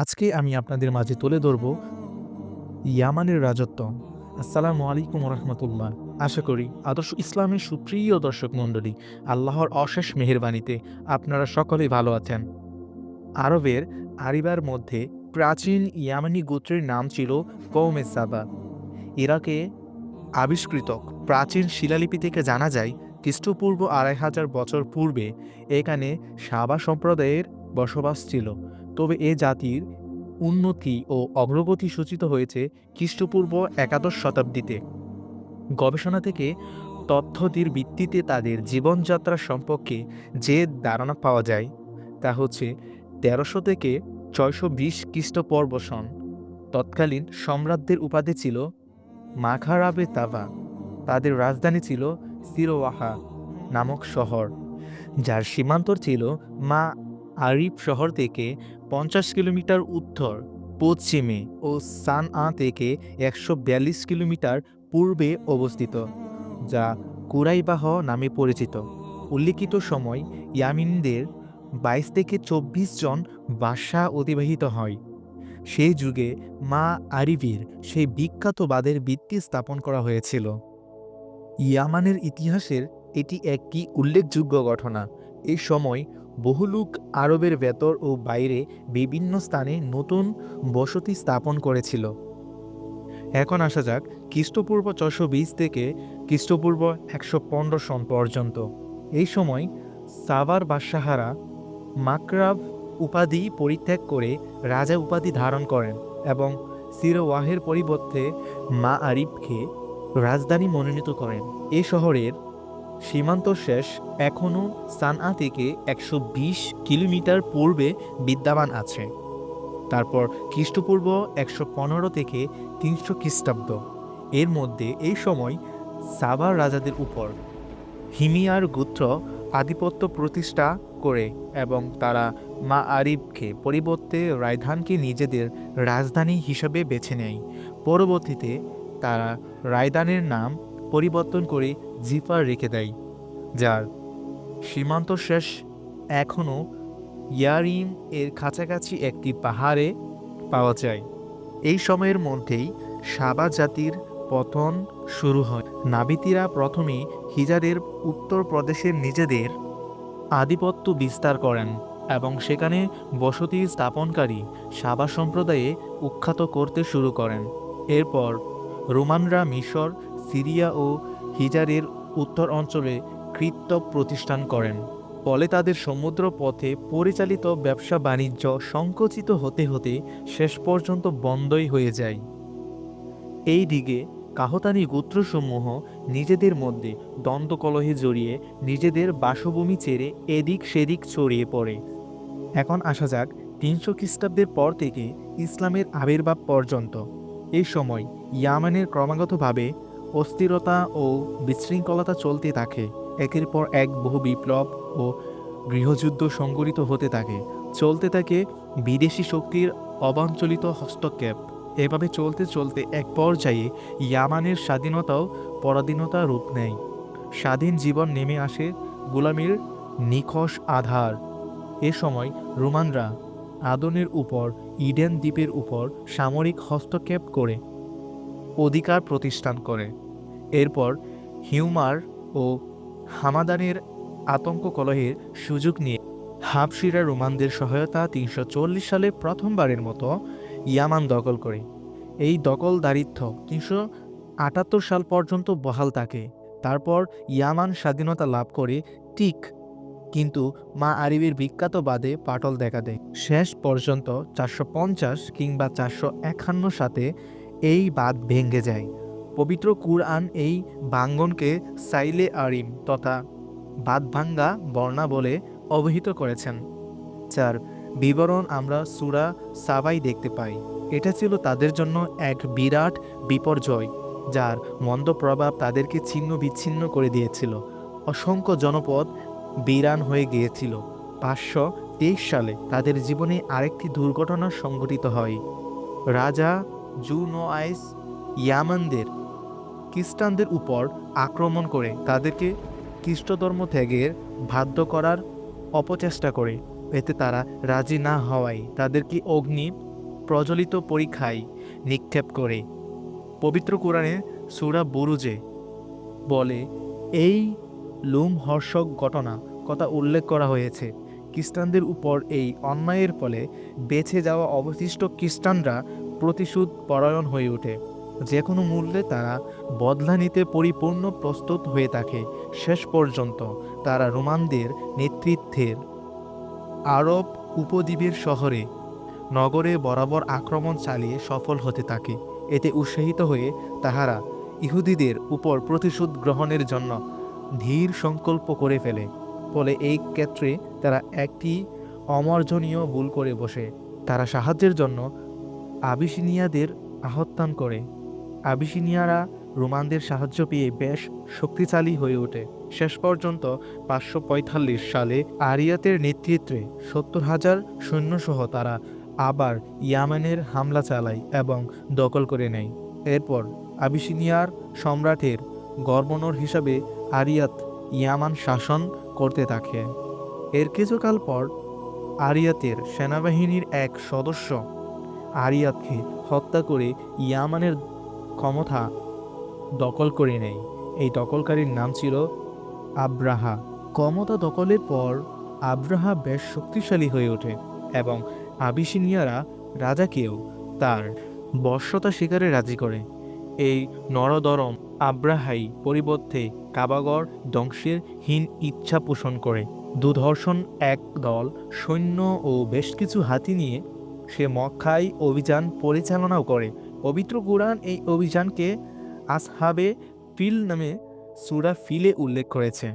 আজকে আমি আপনাদের মাঝে তুলে ধরব ইয়ামানের রাজত্ব। আসসালামু আলাইকুম রহমতুল্লাহ। আশা করি আদর্শ ইসলামের সুপ্রিয় দর্শক মণ্ডলী, আল্লাহর অশেষ মেহেরবানিতে আপনারা সকলেই ভালো আছেন। আরবের আরিবার মধ্যে প্রাচীন ইয়ামানি গোত্রের নাম ছিল কৌমে সাবা। ইরাকে আবিষ্কৃত প্রাচীন শিলালিপি থেকে জানা যায়, খ্রিস্টপূর্ব আড়াই হাজার বছর পূর্বে এখানে সাবা সম্প্রদায়ের বসবাস ছিল। তবে এ জাতির উন্নতি ও অগ্রগতি সূচিত হয়েছে খ্রিস্টপূর্ব একাদশ শতাব্দীতে। গবেষণা থেকে তথ্যটির ভিত্তিতে তাদের জীবনযাত্রা সম্পর্কে যে ধারণা পাওয়া যায়, তা হচ্ছে তেরোশো থেকে ছয়শো বিশ খ্রিস্টপূর্ব সন। তৎকালীন সম্রাটদের উপাধি ছিল মাখারাবে তাভা তাদের রাজধানী ছিল সিরোয়াহা নামক শহর, যার সীমান্তর ছিল মা আরিফ শহর থেকে পঞ্চাশ কিলোমিটার উত্তর, পশ্চিমে ও সান আ থেকে একশো বিয়াল্লিশ কিলোমিটার পূর্বে অবস্থিত, যা কুরাইবাহ নামে পরিচিত। উল্লিখিত সময় ইয়ামিনদের বাইশ থেকে চব্বিশ জন বাসা অতিবাহিত হয়। সেই যুগে মা আরিফের সেই বিখ্যাত বাদের ভিত্তি স্থাপন করা হয়েছিল। ইয়ামানের ইতিহাসের এটি একটি উল্লেখযোগ্য ঘটনা। এই সময় বহু লোক আরবের ভেতর ও বাইরে বিভিন্ন স্থানে নতুন বসতি স্থাপন করেছিল। এখন আসা যাক খ্রিস্টপূর্ব ছশো বিশ থেকে খ্রিস্টপূর্ব একশো পনেরো সন পর্যন্ত। এই সময় সাভার বাদশাহারা মাকরাব উপাধি পরিত্যাগ করে রাজা উপাধি ধারণ করেন এবং সিরোয়াহের পরিবর্তে মা আরিফকে রাজধানী মনোনীত করেন। এ শহরের সীমান্ত শেষ এখনও সানআ থেকে একশো বিশ কিলোমিটার পূর্বে বিদ্যমান আছে। তারপর খ্রিস্টপূর্ব একশো পনেরো থেকে তিনশো খ্রিস্টাব্দ। এর মধ্যে এই সময় সাবার রাজাদের উপর হিমিয়ার গোত্র আধিপত্য প্রতিষ্ঠা করে এবং তারা মা আরিফকে পরিবর্তে রায়ধানকে নিজেদের রাজধানী হিসাবে বেছে নেয়। পরবর্তীতে তারা রায়দানের নাম পরিবর্তন করে জিফার রেখে দেয়। যার সীমান্ত শেষ এখনও ইয়ারিম এর কাছাকাছি একটি পাহাড়ে পাওয়া যায়। এই সময়ের মধ্যেই সাবা জাতির পতন শুরু হয়। নাবিতিরা প্রথমে হিজারের উত্তর প্রদেশের নিজেদের আধিপত্য বিস্তার করেন এবং সেখানে বসতি স্থাপনকারী সাবা সম্প্রদায়ে উখ্যাত করতে শুরু করেন। এরপর রোমানরা মিশর, সিরিয়া ও হিজারের উত্তর অঞ্চলে কৃত্য প্রতিষ্ঠান করেন। ফলে তাদের সমুদ্র পথে পরিচালিত ব্যবসা বাণিজ্য সংকুচিত হতে হতে শেষ পর্যন্ত বন্ধই হয়ে যায়। এই দিকে কাহতানি গোত্রসমূহ নিজেদের মধ্যে দ্বন্দ্বকলহে জড়িয়ে নিজেদের বাসভূমি ছেড়ে এদিক সেদিক ছড়িয়ে পড়ে। এখন আসা যাক তিনশো খ্রিস্টাব্দের পর থেকে ইসলামের আবির্ভাব পর্যন্ত। এই সময় ইয়ামানের ক্রমাগতভাবে অস্থিরতা ও বিশৃঙ্খলতা চলতে থাকে। একের পর এক বহু বিপ্লব ও গৃহযুদ্ধ সংঘটিত হতে থাকে। চলতে থাকে বিদেশি শক্তির অবাঞ্চলিত হস্তক্ষেপ। এভাবে চলতে চলতে এক পর্যায়ে ইয়ামানের স্বাধীনতাও পরাধীনতা রূপ নেয়। স্বাধীন জীবন নেমে আসে গোলামির নিখোশ আধার। এ সময় রোমানরা আদনের উপর, ইডেন দ্বীপের উপর সামরিক হস্তক্ষেপ করে অধিকার প্রতিষ্ঠান করে। এরপর হিউমার ও হামাদানের আতঙ্ক কলহের সুযোগ নিয়ে হাবশিরা রোমানদের সহায়তা তিনশো চল্লিশ সালে প্রথমবারের মতো ইয়ামান দখল করে। এই দখলদারিত্ব তিনশো আটাত্তর সাল পর্যন্ত বহাল থাকে। তারপর ইয়ামান স্বাধীনতা লাভ করে ঠিক কিন্তু মা আরিবের বিখ্যাত বাদে পাটল দেখা দেয়। শেষ পর্যন্ত চারশো পঞ্চাশ কিংবা চারশো একান্ন সাথে এই বাদ ভেঙে যায়। পবিত্র কুরআন এই ভাঙ্গনকে সাইলে আরিম তথা বাদ ভাঙ্গা বর্ণা বলে অবহিত করেছেন। যার বিবরণ আমরা সুরা সাবাই দেখতে পাই। এটা ছিল তাদের জন্য এক বিরাট বিপর্যয়, যার মন্দ প্রভাব তাদেরকে ছিন্ন বিচ্ছিন্ন করে দিয়েছিল। অসংখ্য জনপদ বিরান হয়ে গিয়েছিল। পাঁচশো তেইশ সালে তাদের জীবনে আরেকটি দুর্ঘটনা সংঘটিত হয়। রাজা জুনোআইস ইয়ামানদের খ্রিস্টানদের উপর আক্রমণ করে তাদেরকে খ্রিস্টধর্ম ত্যাগের বাধ্য করার অপচেষ্টা করে। এতে তারা রাজি না হওয়ায় তাদেরকে অগ্নি প্রজ্বলিত পরীক্ষায় নিক্ষেপ করে। পবিত্র কোরআনে সুরা বুরুজে বলে, এই লোমহর্ষক ঘটনা কথা উল্লেখ করা হয়েছে। খ্রিস্টানদের উপর এই অন্যায়ের ফলে বেঁচে যাওয়া অবশিষ্ট খ্রিস্টানরা প্রতিশোধ পরায়ণ হয়ে ওঠে। যে কোনো মূল্যে তারা বদলা নিতে পরিপূর্ণ প্রস্তুত হয়ে থাকে শেষ পর্যন্ত তারা রোমানদের নেতৃত্বের আরব উপদ্বীপের শহরে নগরে বরাবর আক্রমণ চালিয়ে সফল হতে থাকে। এতে উৎসাহিত হয়ে তাহারা ইহুদিদের উপর প্রতিশোধ গ্রহণের জন্য ধীর সংকল্প করে ফেলে। ফলে এই ক্ষেত্রে তারা একটি অমার্জনীয় ভুল করে বসে। তারা সাহায্যের জন্য আবিসিনিয়াদের আহ্বান করে। আবিসিনিয়ারা রোমানদের সাহায্য পেয়ে বেশ শক্তিশালী হয়ে ওঠে। শেষ পর্যন্ত পাঁচশো পঁয়তাল্লিশ সালে আরিয়াতের নেতৃত্বে সত্তর হাজার সৈন্যসহ তারা আবার ইয়ামেনের হামলা চালায় এবং দখল করে নেয়। এরপর আবিসিনিয়ার সম্রাটের গভর্নর হিসাবে আরিয়াত ইয়ামান শাসন করতে থাকে। এর কিছুকাল পর আরিয়াতের সেনাবাহিনীর এক সদস্য আরিয়াতকে হত্যা করে ইয়ামানের ক্ষমতা দখল করে নেয় এই দখলকারীর নাম ছিল আব্রাহা। ক্ষমতা দখলের পর আব্রাহা বেশ শক্তিশালী হয়ে ওঠে এবং আবিসিনিয়ারা রাজাকেও তার বর্ষতা শিকারে রাজি করে। এই নরদরম আব্রাহাই পরিবর্তে কাবাগর ধ্বংসের হীন ইচ্ছা পোষণ করে। দুধর্ষণ এক দল সৈন্য ও বেশ কিছু হাতি নিয়ে সে মক্কায় অভিযান পরিচালনাও করে। পবিত্র কোরআন এই অভিযানকে আসহাবে ফিল নামে সুরা ফিলে উল্লেখ করেছে।